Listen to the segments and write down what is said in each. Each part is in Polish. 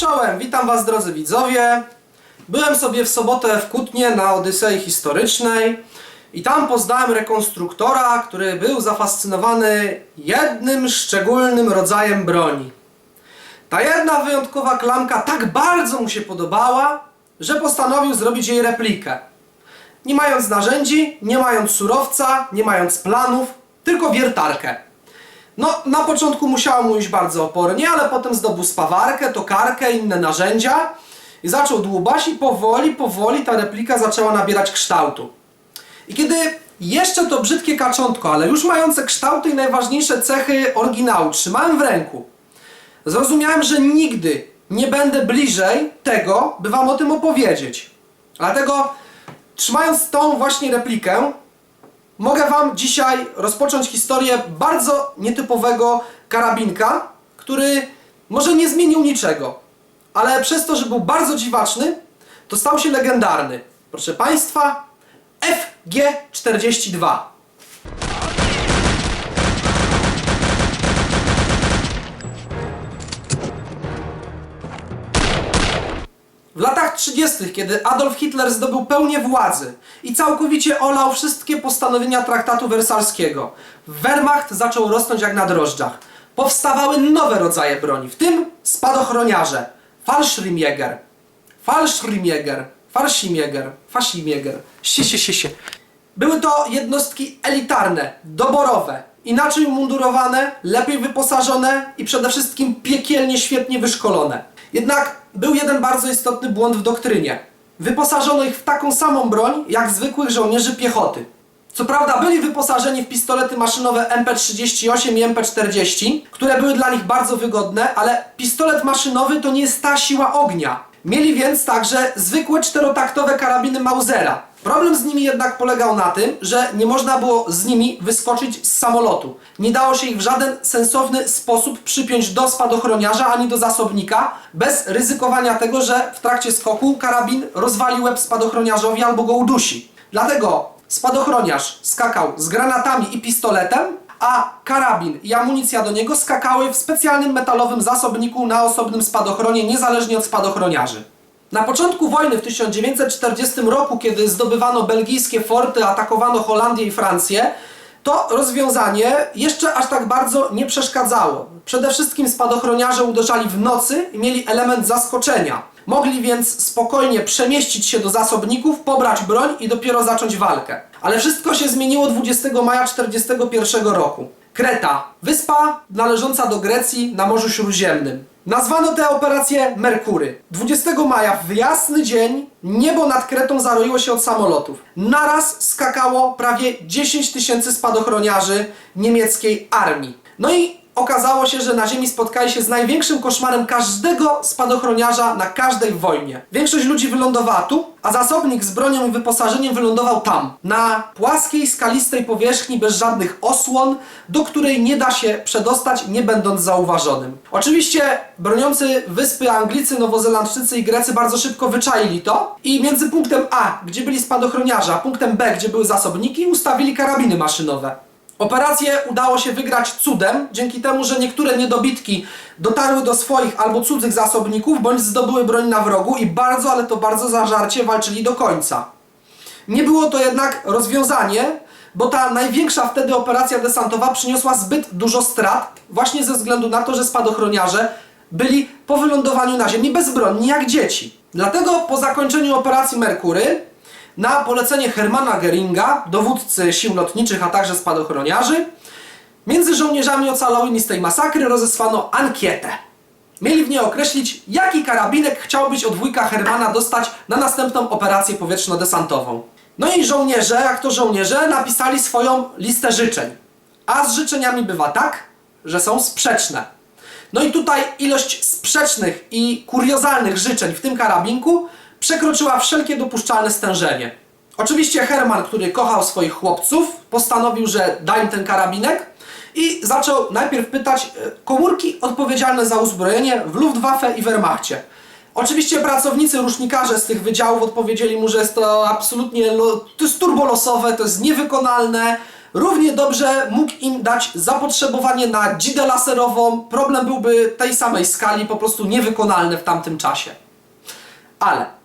Czołem, witam Was drodzy widzowie. Byłem sobie w sobotę w Kutnie na Odysei Historycznej i tam poznałem rekonstruktora, który był zafascynowany jednym szczególnym rodzajem broni. Ta jedna wyjątkowa klamka tak bardzo mu się podobała, że postanowił zrobić jej replikę. Nie mając narzędzi, nie mając surowca, nie mając planów, tylko wiertarkę. No, na początku musiało mu iść bardzo opornie, ale potem zdobył spawarkę, tokarkę, inne narzędzia i zaczął dłubać i powoli, powoli ta replika zaczęła nabierać kształtu. I kiedy jeszcze to brzydkie kaczątko, ale już mające kształty i najważniejsze cechy oryginału trzymałem w ręku, zrozumiałem, że nigdy nie będę bliżej tego, by Wam o tym opowiedzieć. Dlatego, trzymając tą właśnie replikę, mogę Wam dzisiaj rozpocząć historię bardzo nietypowego karabinka, który może nie zmienił niczego, ale przez to, że był bardzo dziwaczny, to stał się legendarny. Proszę Państwa, FG-42. W latach 30., kiedy Adolf Hitler zdobył pełnię władzy i całkowicie olał wszystkie postanowienia traktatu wersalskiego, Wehrmacht zaczął rosnąć jak na drożdżach. Powstawały nowe rodzaje broni, w tym spadochroniarze, Fallschirmjäger, Fallschirmjäger, Fallschirmjäger, Fallschirmjäger, sie, sie, sie, sie. Były to jednostki elitarne, doborowe, inaczej umundurowane, lepiej wyposażone i przede wszystkim piekielnie świetnie wyszkolone. Jednak był jeden bardzo istotny błąd w doktrynie. Wyposażono ich w taką samą broń jak zwykłych żołnierzy piechoty. Co prawda byli wyposażeni w pistolety maszynowe MP38 i MP40, które były dla nich bardzo wygodne, ale pistolet maszynowy to nie jest ta siła ognia. Mieli więc także zwykłe czterotaktowe karabiny Mausera. Problem z nimi jednak polegał na tym, że nie można było z nimi wyskoczyć z samolotu. Nie dało się ich w żaden sensowny sposób przypiąć do spadochroniarza ani do zasobnika, bez ryzykowania tego, że w trakcie skoku karabin rozwali łeb spadochroniarzowi albo go udusi. Dlatego spadochroniarz skakał z granatami i pistoletem, a karabin i amunicja do niego skakały w specjalnym metalowym zasobniku na osobnym spadochronie, niezależnie od spadochroniarzy. Na początku wojny w 1940 roku, kiedy zdobywano belgijskie forty, atakowano Holandię i Francję, to rozwiązanie jeszcze aż tak bardzo nie przeszkadzało. Przede wszystkim spadochroniarze uderzali w nocy i mieli element zaskoczenia. Mogli więc spokojnie przemieścić się do zasobników, pobrać broń i dopiero zacząć walkę. Ale wszystko się zmieniło 20 maja 1941 roku. Kreta, wyspa należąca do Grecji na Morzu Śródziemnym. Nazwano tę operację Merkury. 20 maja w jasny dzień niebo nad Kretą zaroiło się od samolotów. Naraz skakało prawie 10 tysięcy spadochroniarzy niemieckiej armii. No i okazało się, że na ziemi spotkali się z największym koszmarem każdego spadochroniarza na każdej wojnie. Większość ludzi wylądowała tu, a zasobnik z bronią i wyposażeniem wylądował tam, na płaskiej, skalistej powierzchni bez żadnych osłon, do której nie da się przedostać, nie będąc zauważonym. Oczywiście broniący wyspy Anglicy, Nowozelandczycy i Grecy bardzo szybko wyczaili to i między punktem A, gdzie byli spadochroniarze, a punktem B, gdzie były zasobniki, ustawili karabiny maszynowe. Operację udało się wygrać cudem, dzięki temu, że niektóre niedobitki dotarły do swoich albo cudzych zasobników, bądź zdobyły broń na wrogu i bardzo, ale to bardzo zażarcie walczyli do końca. Nie było to jednak rozwiązanie, bo ta największa wtedy operacja desantowa przyniosła zbyt dużo strat, właśnie ze względu na to, że spadochroniarze byli po wylądowaniu na ziemi bezbronni jak dzieci. Dlatego po zakończeniu operacji Merkury na polecenie Hermana Geringa, dowódcy sił lotniczych, a także spadochroniarzy, między żołnierzami ocalałymi z tej masakry rozesłano ankietę. Mieli w niej określić, jaki karabinek chciałbyś od wujka Hermana dostać na następną operację powietrzno-desantową. No i żołnierze, jak to żołnierze, napisali swoją listę życzeń. A z życzeniami bywa tak, że są sprzeczne. No i tutaj ilość sprzecznych i kuriozalnych życzeń w tym karabinku przekroczyła wszelkie dopuszczalne stężenie. Oczywiście Herman, który kochał swoich chłopców, postanowił, że da im ten karabinek i zaczął najpierw pytać e, komórki odpowiedzialne za uzbrojenie w Luftwaffe i Wehrmachcie. Oczywiście pracownicy, rusznikarze z tych wydziałów odpowiedzieli mu, że jest to absolutnie to jest turbolosowe, to jest niewykonalne, równie dobrze mógł im dać zapotrzebowanie na dzidę laserową. Problem byłby tej samej skali, po prostu niewykonalny w tamtym czasie. Ale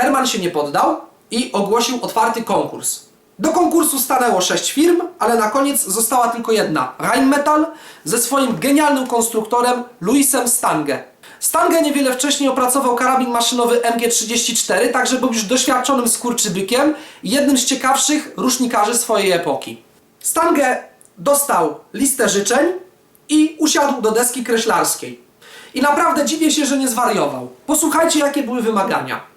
Herman się nie poddał i ogłosił otwarty konkurs. Do konkursu stanęło sześć firm, ale na koniec została tylko jedna Rheinmetall ze swoim genialnym konstruktorem Louisem Stange. Stange niewiele wcześniej opracował karabin maszynowy MG34, także był już doświadczonym skurczybykiem i jednym z ciekawszych rusznikarzy swojej epoki. Stange dostał listę życzeń i usiadł do deski kreślarskiej. I naprawdę dziwię się, że nie zwariował. Posłuchajcie, jakie były wymagania.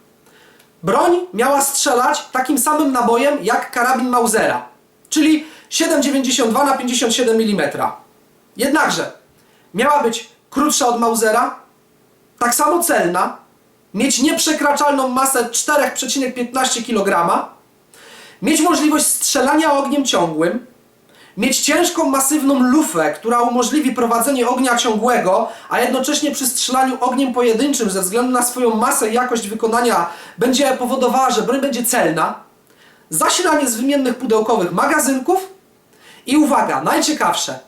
Broń miała strzelać takim samym nabojem jak karabin Mausera, czyli 7,92 na 57 mm. Jednakże miała być krótsza od Mausera, tak samo celna, mieć nieprzekraczalną masę 4,15 kg, mieć możliwość strzelania ogniem ciągłym, mieć ciężką, masywną lufę, która umożliwi prowadzenie ognia ciągłego, a jednocześnie przy strzelaniu ogniem pojedynczym ze względu na swoją masę i jakość wykonania będzie powodowała, że broń będzie celna, zasilanie z wymiennych pudełkowych magazynków i uwaga, najciekawsze,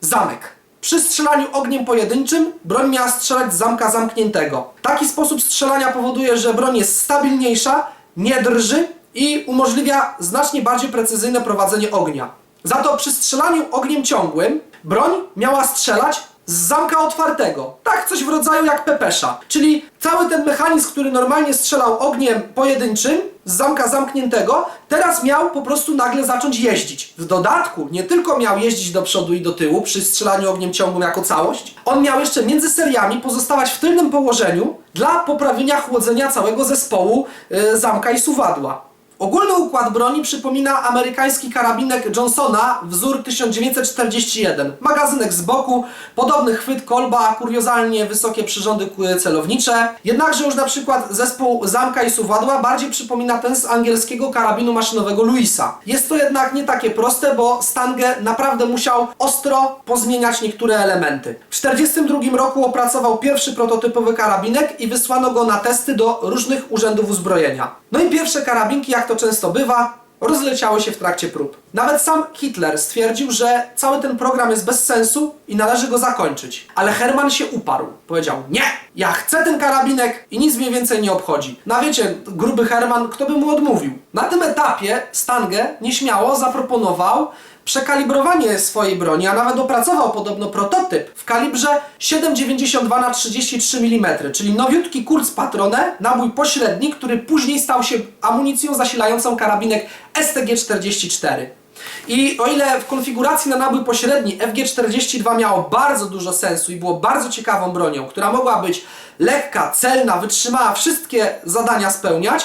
zamek. Przy strzelaniu ogniem pojedynczym broń miała strzelać z zamka zamkniętego. Taki sposób strzelania powoduje, że broń jest stabilniejsza, nie drży i umożliwia znacznie bardziej precyzyjne prowadzenie ognia. Za to przy strzelaniu ogniem ciągłym broń miała strzelać z zamka otwartego. Tak, coś w rodzaju jak pepesza. Czyli cały ten mechanizm, który normalnie strzelał ogniem pojedynczym z zamka zamkniętego, teraz miał po prostu nagle zacząć jeździć. W dodatku nie tylko miał jeździć do przodu i do tyłu przy strzelaniu ogniem ciągłym jako całość, on miał jeszcze między seriami pozostawać w tylnym położeniu dla poprawienia chłodzenia całego zespołu yy, zamka i suwadła. Ogólny układ broni przypomina amerykański karabinek Johnsona wzór 1941. Magazynek z boku, podobny chwyt kolba, kuriozalnie wysokie przyrządy celownicze. Jednakże już na przykład zespół zamka i suwadła bardziej przypomina ten z angielskiego karabinu maszynowego Louisa. Jest to jednak nie takie proste, bo Stange naprawdę musiał ostro pozmieniać niektóre elementy. W 1942 roku opracował pierwszy prototypowy karabinek i wysłano go na testy do różnych urzędów uzbrojenia. No i pierwsze karabinki, jak to często bywa, rozleciały się w trakcie prób. Nawet sam Hitler stwierdził, że cały ten program jest bez sensu i należy go zakończyć. Ale Herman się uparł. Powiedział: Nie! Ja chcę ten karabinek i nic mnie więcej nie obchodzi. No wiecie, gruby Herman, kto by mu odmówił? Na tym etapie Stange nieśmiało zaproponował przekalibrowanie swojej broni, a nawet opracował podobno prototyp w kalibrze 7,92 na 33 mm, czyli nowiutki Kurzpatrone, nabój pośredni, który później stał się amunicją zasilającą karabinek STG-44. I o ile w konfiguracji na nabój pośredni FG-42 miało bardzo dużo sensu i było bardzo ciekawą bronią, która mogła być lekka, celna, wytrzymała, wszystkie zadania spełniać,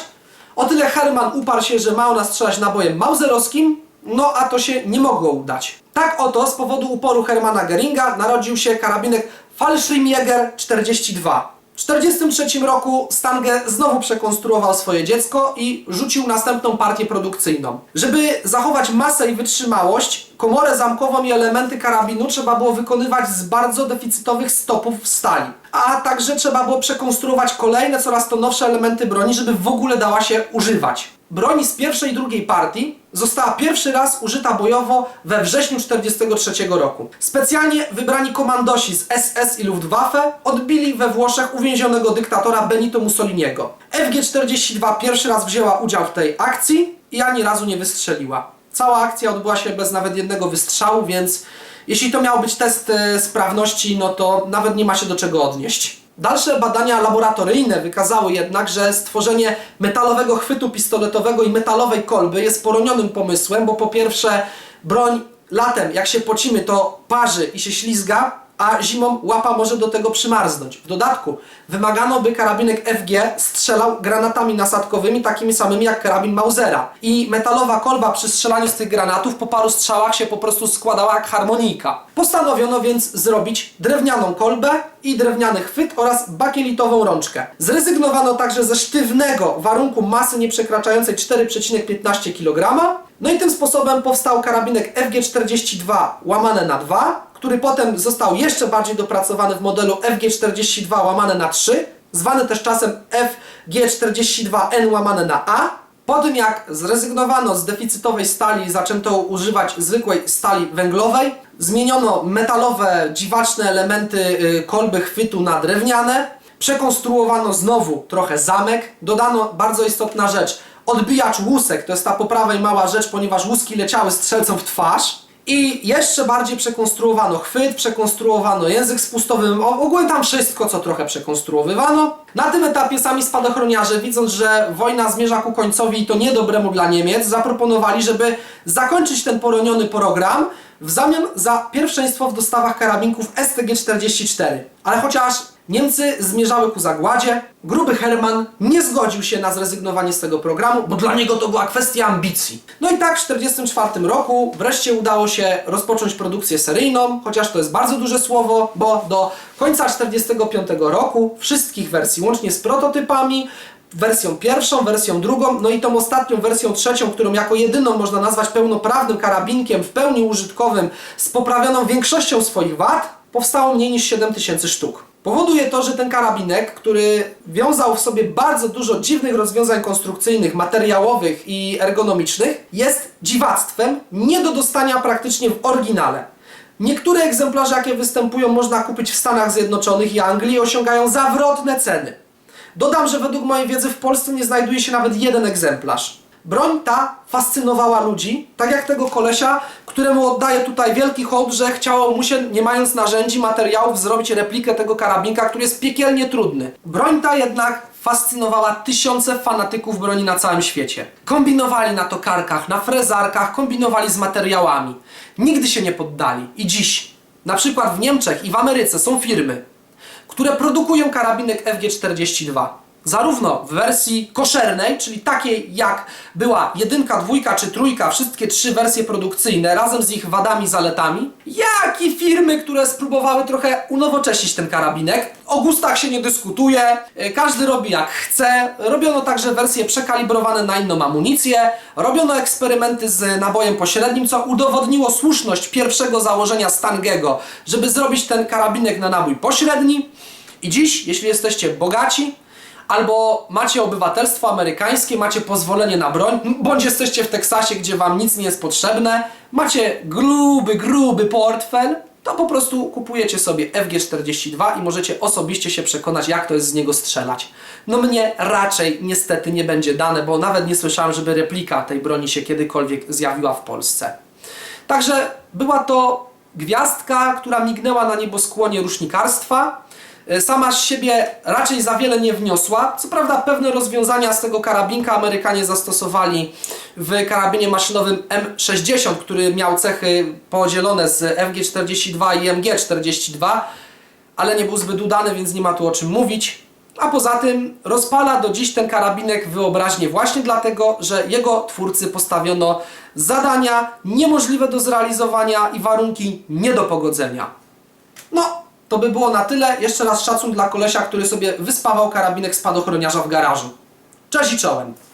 o tyle Herman uparł się, że ma ona strzelać nabojem mauserowskim, no a to się nie mogło udać. Tak oto z powodu uporu Hermana Geringa narodził się karabinek Fallschirmjäger 42. W 1943 roku Stange znowu przekonstruował swoje dziecko i rzucił następną partię produkcyjną. Żeby zachować masę i wytrzymałość, komorę zamkową i elementy karabinu trzeba było wykonywać z bardzo deficytowych stopów w stali. A także trzeba było przekonstruować kolejne, coraz to nowsze elementy broni, żeby w ogóle dała się używać. Broń z pierwszej i drugiej partii została pierwszy raz użyta bojowo we wrześniu 1943 roku. Specjalnie wybrani komandosi z SS i Luftwaffe odbili we Włoszech uwięzionego dyktatora Benito Mussoliniego. FG-42 pierwszy raz wzięła udział w tej akcji i ani razu nie wystrzeliła. Cała akcja odbyła się bez nawet jednego wystrzału, więc jeśli to miał być test e, sprawności, no to nawet nie ma się do czego odnieść. Dalsze badania laboratoryjne wykazały jednak, że stworzenie metalowego chwytu pistoletowego i metalowej kolby jest poronionym pomysłem, bo po pierwsze broń latem jak się pocimy to parzy i się ślizga, a zimą łapa może do tego przymarznąć. W dodatku wymagano, by karabinek FG strzelał granatami nasadkowymi takimi samymi jak karabin Mausera. I metalowa kolba przy strzelaniu z tych granatów po paru strzałach się po prostu składała jak harmonika. Postanowiono więc zrobić drewnianą kolbę i drewniany chwyt oraz bakielitową rączkę. Zrezygnowano także ze sztywnego warunku masy nieprzekraczającej 4,15 kg. No i tym sposobem powstał karabinek FG42 łamane na 2, który potem został jeszcze bardziej dopracowany w modelu FG42 łamane na 3, zwany też czasem FG42N łamane na A. Po tym jak zrezygnowano z deficytowej stali i zaczęto używać zwykłej stali węglowej, zmieniono metalowe, dziwaczne elementy y, kolby chwytu na drewniane, przekonstruowano znowu trochę zamek, dodano bardzo istotna rzecz, odbijacz łusek, to jest ta poprawa i mała rzecz, ponieważ łuski leciały strzelcom w twarz. I jeszcze bardziej przekonstruowano chwyt, przekonstruowano język spustowy, ogólnie tam wszystko, co trochę przekonstruowywano. Na tym etapie sami spadochroniarze, widząc, że wojna zmierza ku końcowi i to niedobremu dla Niemiec, zaproponowali, żeby zakończyć ten poroniony program w zamian za pierwszeństwo w dostawach karabinków STG-44. Ale chociaż Niemcy zmierzały ku zagładzie, gruby Hermann nie zgodził się na zrezygnowanie z tego programu, bo dla niego to była kwestia ambicji. No i tak w 1944 roku wreszcie udało się rozpocząć produkcję seryjną, chociaż to jest bardzo duże słowo, bo do końca 1945 roku wszystkich wersji, łącznie z prototypami, wersją pierwszą, wersją drugą, no i tą ostatnią wersją trzecią, którą jako jedyną można nazwać pełnoprawnym karabinkiem w pełni użytkowym z poprawioną większością swoich wad, powstało mniej niż 7000 sztuk. Powoduje to, że ten karabinek, który wiązał w sobie bardzo dużo dziwnych rozwiązań konstrukcyjnych, materiałowych i ergonomicznych, jest dziwactwem nie do dostania praktycznie w oryginale. Niektóre egzemplarze, jakie występują, można kupić w Stanach Zjednoczonych i Anglii osiągają zawrotne ceny. Dodam, że według mojej wiedzy w Polsce nie znajduje się nawet jeden egzemplarz. Broń ta fascynowała ludzi, tak jak tego kolesia, któremu oddaję tutaj wielki hołd, że chciało mu się, nie mając narzędzi, materiałów, zrobić replikę tego karabinka, który jest piekielnie trudny. Broń ta jednak fascynowała tysiące fanatyków broni na całym świecie. Kombinowali na tokarkach, na frezarkach, kombinowali z materiałami. Nigdy się nie poddali. I dziś, na przykład w Niemczech i w Ameryce są firmy, które produkują karabinek FG42. Zarówno w wersji koszernej, czyli takiej jak była jedynka, dwójka czy trójka, wszystkie trzy wersje produkcyjne razem z ich wadami, zaletami, jak i firmy, które spróbowały trochę unowocześnić ten karabinek. O gustach się nie dyskutuje, y, każdy robi jak chce. Robiono także wersje przekalibrowane na inną amunicję, robiono eksperymenty z nabojem pośrednim, co udowodniło słuszność pierwszego założenia Stangego, żeby zrobić ten karabinek na nabój pośredni. I dziś, jeśli jesteście bogaci, albo macie obywatelstwo amerykańskie, macie pozwolenie na broń, bądź jesteście w Teksasie, gdzie wam nic nie jest potrzebne, macie gruby, gruby portfel, to po prostu kupujecie sobie FG42 i możecie osobiście się przekonać, jak to jest z niego strzelać. No mnie raczej niestety nie będzie dane, bo nawet nie słyszałem, żeby replika tej broni się kiedykolwiek zjawiła w Polsce. Także była to gwiazdka, która mignęła na nieboskłonie rusznikarstwa. E, Sama z siebie raczej za wiele nie wniosła. Co prawda pewne rozwiązania z tego karabinka Amerykanie zastosowali w karabinie maszynowym M60, który miał cechy podzielone z FG42 i MG42, ale nie był zbyt udany, więc nie ma tu o czym mówić. A poza tym rozpala do dziś ten karabinek wyobraźnię właśnie dlatego, że jego twórcy postawiono zadania niemożliwe do zrealizowania i warunki nie do pogodzenia. No, to by było na tyle. Jeszcze raz szacun dla kolesia, który sobie wyspawał karabinek spadochroniarza w garażu. Cześć i czołem!